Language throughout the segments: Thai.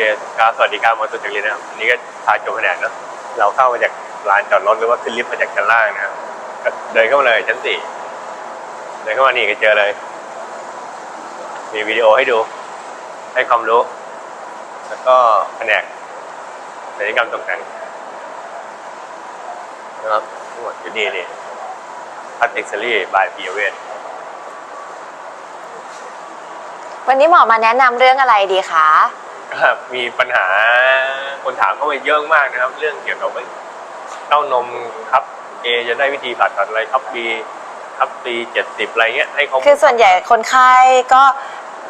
คครับสวัสดีครับมอสุจักรีนะครับอันนี้ก็พาชมแผนกเนอะเราเข้ามาจากลานจอดรถหรือว่าขึ้นลิฟต์มาจากชั้นล่างนะครับก็เดินเข้ามาเลยชั้นสี่เดินเข้ามานี่ก็เจอเลย มีวิดีโอให้ดู ให้ความรู้ แล้วก็แผนกศัลยกรรมตกแต่งนะครับทั้งหมดอยู่นี่นี่พลาสติกซรี่บายพีเวทวันนี้หมอมาแนะนำเรื่องอะไรดีคะ ครับมีปัญหาคนถามเข้ามาเยอะมากนะครับ เรื่องเกี่ยวกับว่าเต้านมครับเอจะได้วิธีผ่าตัดอะไรครับบีครับบีเจ็ดสิบอะไรเงี้ยให้เขาคือส่วนใหญ่คนไข้ก็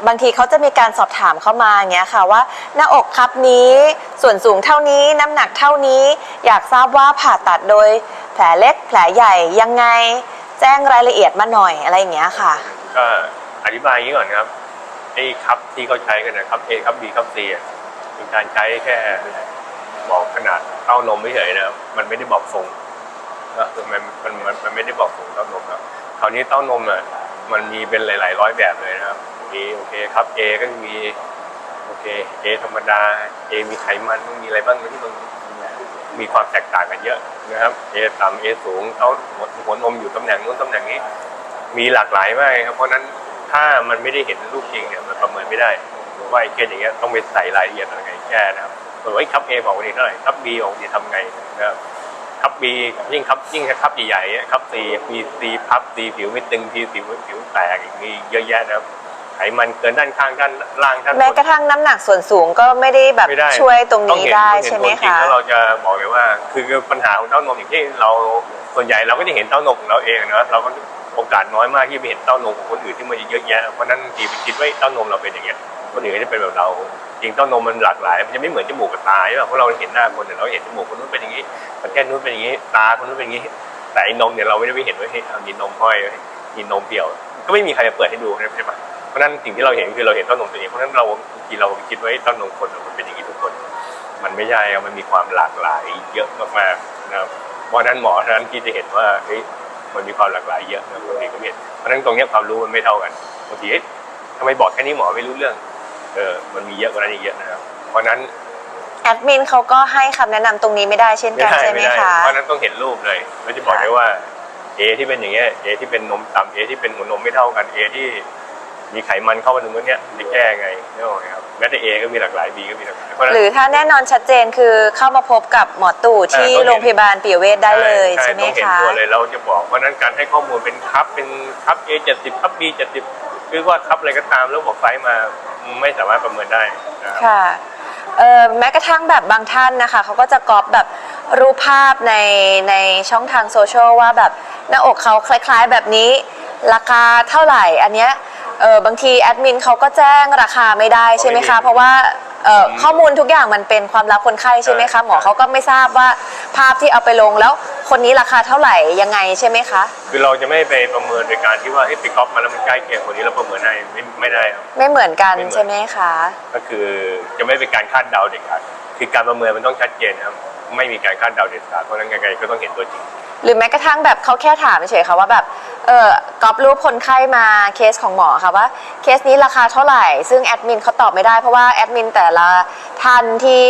บางทีเขาจะมีการสอบถามเข้ามาอย่างเงี้ยค่ะว่า หน้าอกครับนี้ส่วนสูงเท่านี้น้ำหนักเท่านี้ อยากทราบว่าผ่าตัดโดย แผลเล็กแผลใหญ่ยังไง แจ้งรายละเอียดมาหน่อยอะไรอย่างเงี้ยค่ะ ก็อธิบายอย่างนี้ก่อนนะครับ ไอ้ครับที่เขาใช้กันนะครับ A ครับ B ครับ C อะเป็นการใช้แค่บอกขนาดเต้านมไม่เฉยนะมันไม่ได้บอกทรงนะคือมันมันมันไม่ได้บอกทรงเต้านมนะคราวนี้เต้านมอะมันมีเป็นหลาย ๆ ร้อยแบบเลยนะครับมีโอเคครับ A ก็มีโอเค A ธรรมดา A มีไขมันมีอะไรบ้างที่มันมีความแตกต่างกันเยอะนะครับ A ต่ำ A สูงเต้าหัวนมอยู่ตำแหน่งนู้นตำแหน่งนี้ มีหลากหลายมากครับเพราะนั้น ถ้ามันไม่ได้เห็นรูปจริงเนี่ยมันประเมินไม่ได้ว่าไอ้เคสอย่างเงี้ยต้องไปใส่รายละเอียดอะไรแก้นะครับสมมติว่าคับเอบอกวันนี้เท่าไหร่คับบีออกนี่ทำไงนะครับคับบียิ่งคับยิ่งคับใหญ่ๆคับซีมีซีพับซีผิวไม่ตึงทีผิวผิวแตกอีกมีเยอะแยะนะครับ ไขมันเกินด้านข้างด้านล่างด้านบน แม้กระทั่งน้ำหนักส่วนสูงก็ไม่ได้แบบไม่ได้ช่วยตรงต้องนี้เห็นได้ต้องเห็นใช่ไหมตัวจริงคะแล้วเราจะบอกเลยว่า คือปัญหาของเต้านมอย่างที่เราส่วนใหญ่เราก็จะเห็นเต้านมของเราเองนะเราก็โอกาสน้อยมากที่ไปเห็นเต้านมของคนอื่นที่มันเยอะแยะเพราะฉะนั้นบางทีไปคิดว่าเต้านมเราเป็นอย่างเงี้ยคนอื่นก็จะเป็นแบบเราจริงเต้านมมันหลากหลาย มันจะไม่เหมือนจมูกกับตาใช่ป่ะเพราะเราเห็นหน้าคนเนี่ยเราเห็นจมูกคนนู้นเป็นอย่างนี้มันแก้มนู้นเป็นอย่างนี้ตาคนนู้นเป็นอย่างนี้ แต่ไอ้นมเนี่ยเราไม่ได้ไปเห็นว่าเฮ้ยเอามีนมห้อยมีนมเปี่ยว ก็ไม่มีใครจะเปิดให้ดูใช่ปะ เพราะฉะนั้นสิ่งที่เราเห็นคือเราเห็นเต้านมตัวเองเพราะฉะนั้นเราบางทีเราคิดว่าเฮ้ยเต้านมคนมันเป็นอย่างนี้ทุกคน มันไม่ใช่ครับมันมีความหลากหลายเยอะมากๆนะครับเพราะฉะนั้นหมอเท่านั้นที่จะเห็นว่าเฮ้ยมันมีความหลากหลายเยอะนะคนอื่นก็ไม่เห็นเพราะฉะนั้นตรงเนี้ยความรู้มันไม่เท่ากันบางทีเอ๊ะทำไมบอกแค่นี้หมอไม่รู้เรื่องเออมันมีเยอะกว่านั้นอีกเยอะนะครับเพราะฉะนั้นแอดมินเขาก็ให้คำแนะนำตรงนี้ไม่ได้เช่นไม่กันได้ใช่ไหมไม่ได้คะเพราะฉะนั้นต้องเห็นรูปเลยเราจะบอกได้ว่าเอที่เป็นอย่างเงี้ยเอที่เป็นนมต่ำเอที่เป็นหัวนมไม่เท่ากันเอที่ มีไขมันเข้ามาตรงนู้นเนี้ยจะแก้ไงนี่หรอกไหมครับแม้แต่เอก็มีหลากหลายบีก็มีหลากหลายเพราะฉะนั้นหรือถ้าแน่นอนชัดเจนคือเข้ามาพบกับหมอตู่ที่เออต้องเห็น โรงพยาบาลปิยเวชได้เลยใช่ไหมต้องเห็นคะ ตัวเลยเราจะบอกเพราะฉะนั้นการให้ข้อมูลเป็นครับเป็นครับ A เจ็ดสิบครับ B เจ็ดสิบคือว่าครับอะไรก็ตามแล้วบอกไซส์มาไม่สามารถประเมินได้นะครับ ค่ะเอ่อแม้กระทั่งแบบบางท่านนะคะเขาก็จะก๊อปแบบรูปภาพในในช่องทางโซเชียลว่าแบบหน้าอกเขาคล้ายๆแบบนี้ ราคาเท่าไหร่ อันเนี้ย เออบางทีแอดมินเขาก็แจ้งราคาไม่ได้ใช่ไหมคะ เพราะว่าเอ่อข้อมูลทุกอย่างมันเป็นความลับคนไข้ใช่ไหมคะหมอเขาก็ไม่ทราบว่าภาพที่เอาไปลงแล้วคนนี้ราคาเท่าไหร่ยังไงใช่ไหมคะ คือเราจะไม่ไปประเมินโดยการที่ว่าเฮ้ยไปก๊อปมาแล้วมันใกล้เคียงคนนี้เราประเมินให้ไม่ไม่ได้ครับ ไม่เหมือนกันไม่เหมือน ใช่ไหมคะ ก็คือจะไม่เป็นการคาดเดาเด็ดขาดคือการประเมินมันต้องชัดเจนนะครับไม่มีการคาดเดาเด็ดขาดเพราะฉะนั้นยังไงก็ต้องเห็นตัวจริง หรือแม้กระทั่งแบบเขาแค่ถามเฉยๆค่ะว่าแบบเออ กอบรูปคนไข้มาเคสของหมอค่ะว่าเคสนี้ราคาเท่าไหร่ ซึ่งแอดมินเขาตอบไม่ได้เพราะว่าแอดมินแต่ละท่านที่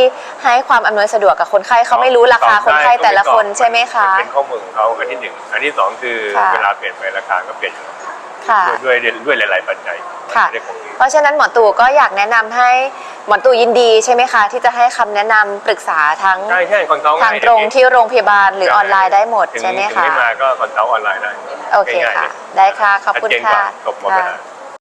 ให้ความอำนวยสะดวกกับคนไข้เขาไม่รู้ราคาคนไข้แต่ละคนใช่ไหมคะนเป็นข้อมูลของเขาอันที่หนึ่งอันที่สองคือค่ะเวลาเปลี่ยนไปราคาก็เปลี่ยนอยู่แล้วค่ะด้วยด้วยด้วยหลาย ๆ ปัจจัยค่ะไม่ได้คงที่เพราะฉะนั้นหมอตู่ก็อยากแนะนำให้ หมอตู่ยินดีใช่ไหมคะ ที่จะให้คำแนะนำปรึกษาทั้งใช่ใช่คอนซัลท์ทางตรงที่โรงพยาบาลหรือออนไลน์ได้หมดถึงใช่ไหมถึงคะ ไม่มาก็คอนซัลท์ออนไลน์ได้โอเคง่ายๆค่ะลยได้ค่ะ ขอบคุณชัดเจนกค่ะว่าจบหมดเวลา ค่ะ